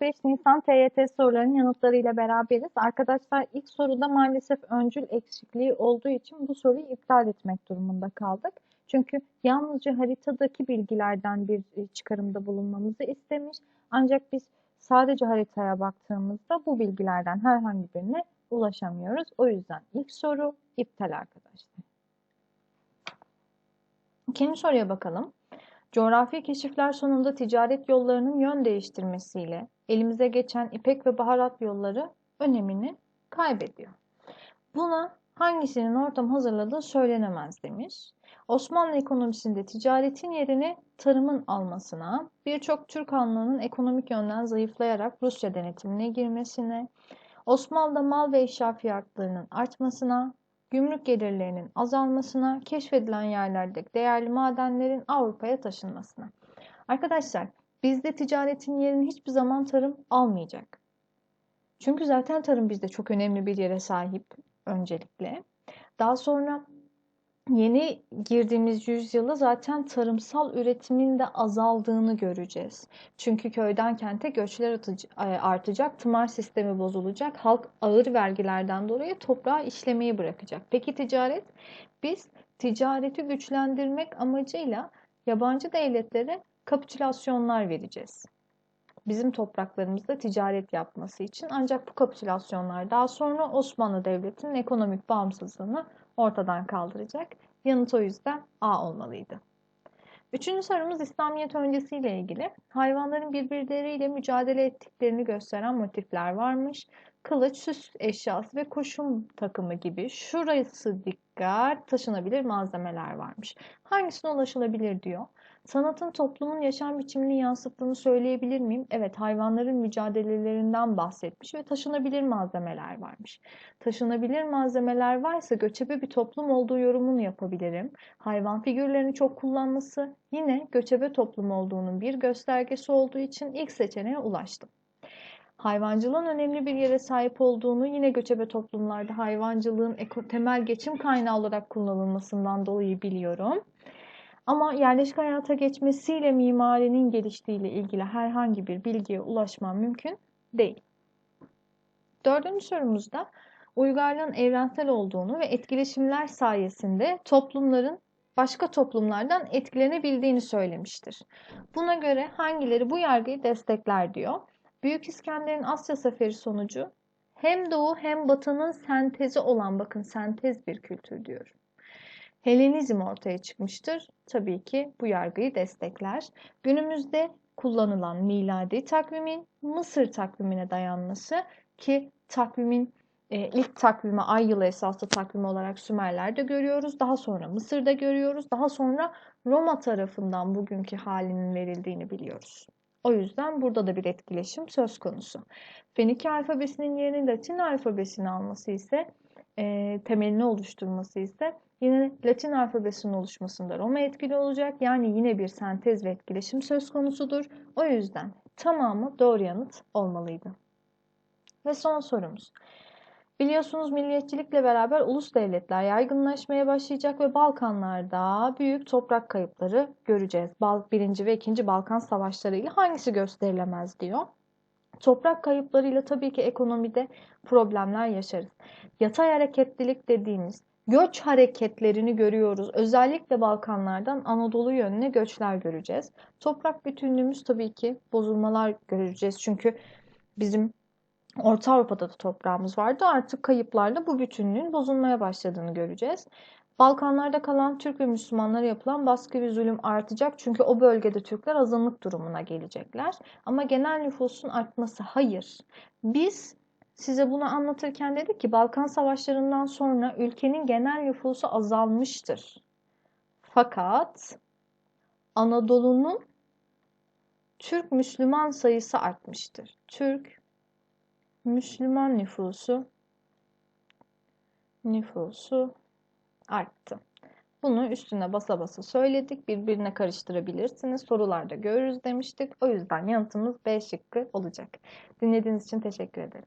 5 Nisan TYT sorularının yanıtlarıyla beraberiz. Arkadaşlar ilk soruda maalesef öncül eksikliği olduğu için bu soruyu iptal etmek durumunda kaldık. Çünkü yalnızca haritadaki bilgilerden bir e, çıkarımda bulunmamızı istemiş. Ancak biz sadece haritaya baktığımızda bu bilgilerden herhangi birine ulaşamıyoruz. O yüzden ilk soru iptal arkadaşlar. İkinci soruya bakalım. Coğrafi keşifler sonunda ticaret yollarının yön değiştirmesiyle elimize geçen ipek ve baharat yolları önemini kaybediyor. Buna hangisinin ortam hazırladığı söylenemez demiş. Osmanlı ekonomisinde ticaretin yerini tarımın almasına, birçok Türk hanlığının ekonomik yönden zayıflayarak Rusya denetimine girmesine, Osmanlı'da mal ve eşya fiyatlarının artmasına, gümrük gelirlerinin azalmasına, keşfedilen yerlerdeki değerli madenlerin Avrupa'ya taşınmasına. Arkadaşlar bizde ticaretin yerini hiçbir zaman tarım almayacak. Çünkü zaten tarım bizde çok önemli bir yere sahip öncelikle. Daha sonra yeni girdiğimiz yüzyılda zaten tarımsal üretimin de azaldığını göreceğiz. Çünkü köyden kente göçler e, artacak, tımar sistemi bozulacak, halk ağır vergilerden dolayı toprağı işlemeyi bırakacak. Peki ticaret? Biz ticareti güçlendirmek amacıyla yabancı devletlere kapitülasyonlar vereceğiz. Bizim topraklarımızda ticaret yapması için ancak bu kapitülasyonlar daha sonra Osmanlı Devleti'nin ekonomik bağımsızlığını ortadan kaldıracak. Yanıt o yüzden A olmalıydı. Üçüncü sorumuz İslamiyet öncesiyle ilgili. Hayvanların birbirleriyle mücadele ettiklerini gösteren motifler varmış. Kılıç, süs eşyası ve kurşun takımı gibi şurası dikkat taşınabilir malzemeler varmış. Hangisine ulaşılabilir diyor. Sanatın toplumun yaşam biçimini yansıttığını söyleyebilir miyim? Evet, hayvanların mücadelelerinden bahsetmiş ve taşınabilir malzemeler varmış. Taşınabilir malzemeler varsa göçebe bir toplum olduğu yorumunu yapabilirim. Hayvan figürlerini çok kullanması yine göçebe toplum olduğunun bir göstergesi olduğu için ilk seçeneğe ulaştım. Hayvancılığın önemli bir yere sahip olduğunu yine göçebe toplumlarda hayvancılığın temel geçim kaynağı olarak kullanılmasından dolayı biliyorum. Ama yerleşik hayata geçmesiyle mimarinin geliştiğiyle ilgili herhangi bir bilgiye ulaşmam mümkün değil. Dördüncü sorumuzda uygarlığın evrensel olduğunu ve etkileşimler sayesinde toplumların başka toplumlardan etkilenebildiğini söylemiştir. Buna göre hangileri bu yargıyı destekler diyor. Büyük İskender'in Asya seferi sonucu hem doğu hem batının sentezi olan bakın sentez bir kültür diyorum. Helenizm ortaya çıkmıştır. Tabii ki bu yargıyı destekler. Günümüzde kullanılan miladi takvimin Mısır takvimine dayanması ki takvimin e, ilk takvimi ay yılı esaslı takvim olarak Sümerler'de görüyoruz. Daha sonra Mısır'da görüyoruz. Daha sonra Roma tarafından bugünkü halinin verildiğini biliyoruz. O yüzden burada da bir etkileşim söz konusu. Fenike alfabesinin yerini Latin alfabesini alması ise e, temelini oluşturması ise Yine Latin alfabesinin oluşmasında Roma etkili olacak. Yani yine bir sentez ve etkileşim söz konusudur. O yüzden tamamı doğru yanıt olmalıydı. Ve son sorumuz. Biliyorsunuz milliyetçilikle beraber ulus devletler yaygınlaşmaya başlayacak ve Balkanlarda büyük toprak kayıpları göreceğiz. Birinci ve ikinci Balkan savaşları ile hangisi gösterilemez diyor. Toprak kayıplarıyla tabii ki ekonomide problemler yaşarız. Yatay hareketlilik dediğimiz göç hareketlerini görüyoruz. Özellikle Balkanlardan Anadolu yönüne göçler göreceğiz. Toprak bütünlüğümüz tabii ki bozulmalar göreceğiz. Çünkü bizim Orta Avrupa'da da toprağımız vardı. Artık kayıplarla bu bütünlüğün bozulmaya başladığını göreceğiz. Balkanlarda kalan Türk ve Müslümanlara yapılan baskı ve zulüm artacak. Çünkü o bölgede Türkler azınlık durumuna gelecekler. Ama genel nüfusun artması hayır. Biz size bunu anlatırken dedik ki Balkan Savaşları'ndan sonra ülkenin genel nüfusu azalmıştır. Fakat Anadolu'nun Türk Müslüman sayısı artmıştır. Türk Müslüman nüfusu nüfusu arttı. Bunu üstüne basa basa söyledik. Birbirine karıştırabilirsiniz. Sorularda görürüz demiştik. O yüzden yanıtımız B şıkkı olacak. Dinlediğiniz için teşekkür ederim.